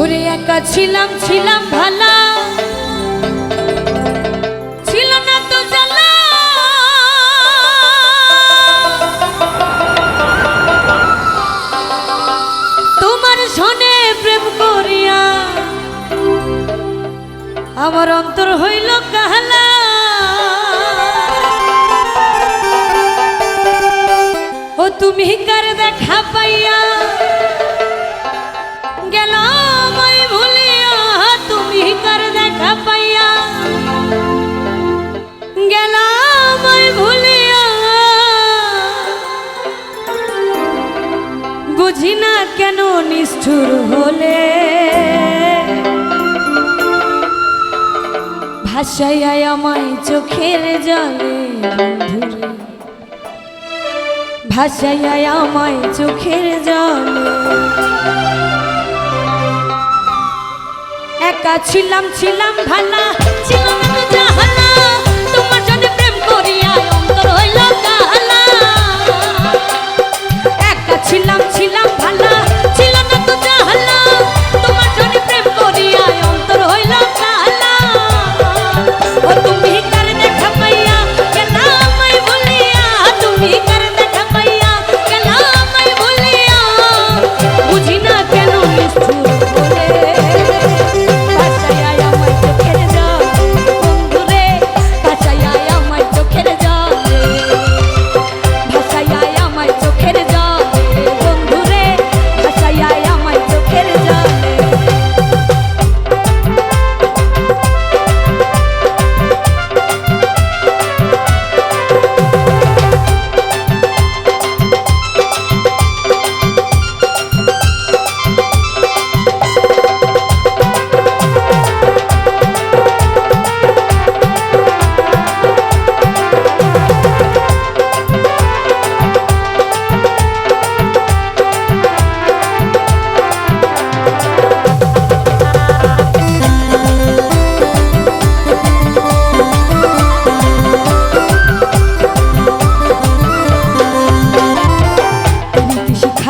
ওরে একা ছিলাম ছিলাম ভালা। ছিল না তোমার সনে প্রেম করিয়া আমার অন্তর হইল কাহালা। ও তুমি কার দেখা পাইয়া ধরা বুঝি না কেন নিষ্ঠুর হলে? ভাসাইয়া আমায় চোখের জলে বন্ধুরে। ভাসাইয়া আমায় চোখের জলে একা ছিলাম ছিলাম ভালা। ছিলাম জাহালা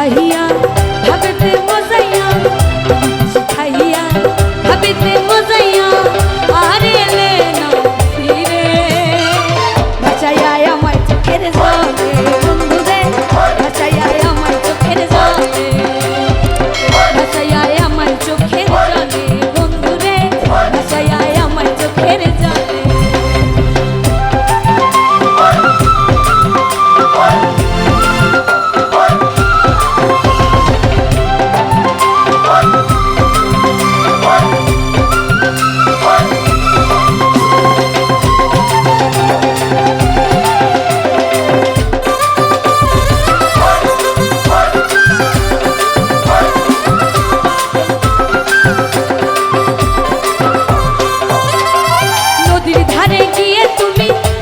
খাইয়া ভাবিতে মজাইয়া খাইয়া ভাবিতে মজাইয়া আরে লে না ফিরে বাঁচাইয়া আমায় চোখের জলে বুঝিয়ে তুমি